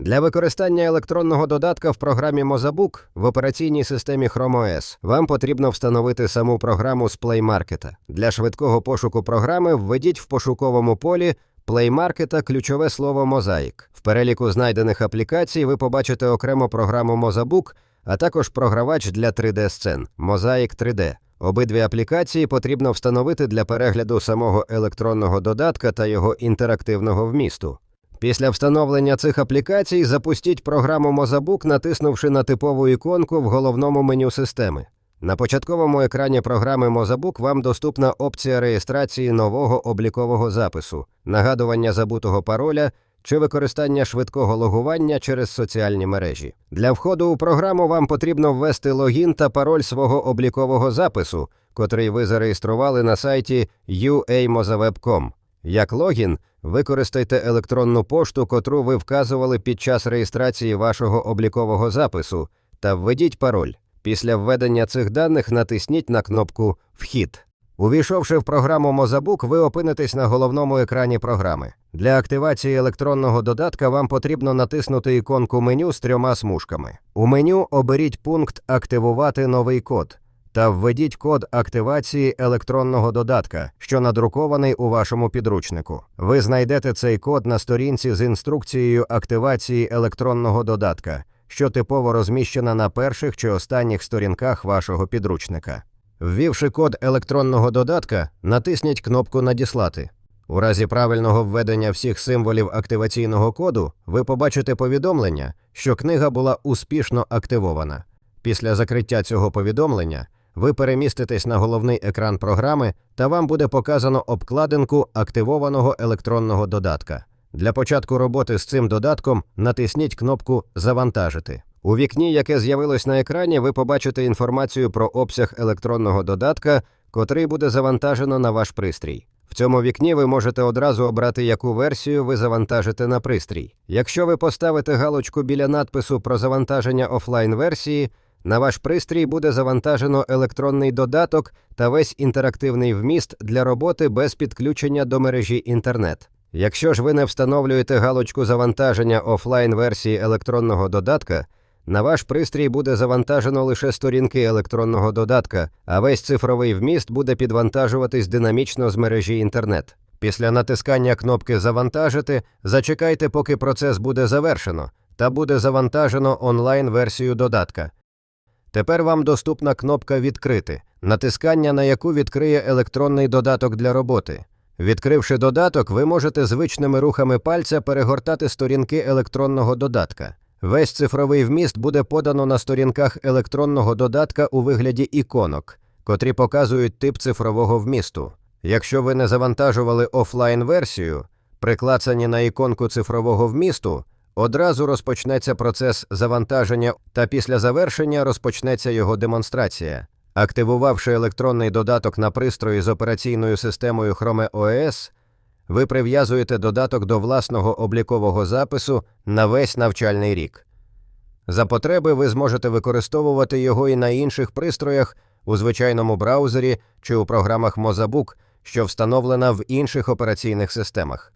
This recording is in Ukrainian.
Для використання електронного додатка в програмі Mozabook в операційній системі Chrome OS вам потрібно встановити саму програму з Play Market. Для швидкого пошуку програми введіть в пошуковому полі Play Market ключове слово Мозаїк. В переліку знайдених аплікацій ви побачите окремо програму Mozabook, а також програвач для 3D-сцен Mosaic 3D. Обидві аплікації потрібно встановити для перегляду самого електронного додатка та його інтерактивного вмісту. Після встановлення цих аплікацій запустіть програму Mozabook, натиснувши на типову іконку в головному меню системи. На початковому екрані програми Mozabook вам доступна опція реєстрації нового облікового запису, нагадування забутого пароля чи використання швидкого логування через соціальні мережі. Для входу у програму вам потрібно ввести логін та пароль свого облікового запису, котрий ви зареєстрували на сайті uamozaweb.com. Як логін, використайте електронну пошту, котру ви вказували під час реєстрації вашого облікового запису, та введіть пароль. Після введення цих даних натисніть на кнопку Вхід. Увійшовши в програму Mozabook, ви опинитесь на головному екрані програми. Для активації електронного додатка вам потрібно натиснути іконку меню з трьома смужками. У меню оберіть пункт Активувати новий код та введіть код активації електронного додатка, що надрукований у вашому підручнику. Ви знайдете цей код на сторінці з інструкцією активації електронного додатка, що типово розміщена на перших чи останніх сторінках вашого підручника. Ввівши код електронного додатка, натисніть кнопку Надіслати. У разі правильного введення всіх символів активаційного коду ви побачите повідомлення, що книга була успішно активована. Після закриття цього повідомлення ви переміститесь на головний екран програми та вам буде показано обкладинку активованого електронного додатка. Для початку роботи з цим додатком натисніть кнопку Завантажити. У вікні, яке з'явилось на екрані, ви побачите інформацію про обсяг електронного додатка, котрий буде завантажено на ваш пристрій. В цьому вікні ви можете одразу обрати, яку версію ви завантажите на пристрій. Якщо ви поставите галочку біля надпису про завантаження офлайн версії, на ваш пристрій буде завантажено електронний додаток та весь інтерактивний вміст для роботи без підключення до мережі інтернет. Якщо ж ви не встановлюєте галочку завантаження офлайн версії електронного додатка, на ваш пристрій буде завантажено лише сторінки електронного додатка, а весь цифровий вміст буде підвантажуватись динамічно з мережі інтернет. Після натискання кнопки Завантажити зачекайте, поки процес буде завершено, та буде завантажено онлайн-версію додатка. Тепер вам доступна кнопка Відкрити, натискання на яку відкриє електронний додаток для роботи. Відкривши додаток, ви можете звичними рухами пальця перегортати сторінки електронного додатка. Весь цифровий вміст буде подано на сторінках електронного додатка у вигляді іконок, котрі показують тип цифрового вмісту. Якщо ви не завантажували офлайн версію, при клацанні на іконку цифрового вмісту одразу розпочнеться процес завантаження та після завершення розпочнеться його демонстрація. Активувавши електронний додаток на пристрої з операційною системою Chrome OS, ви прив'язуєте додаток до власного облікового запису на весь навчальний рік. За потреби ви зможете використовувати його і на інших пристроях у звичайному браузері чи у програмах Mozabook, що встановлена в інших операційних системах.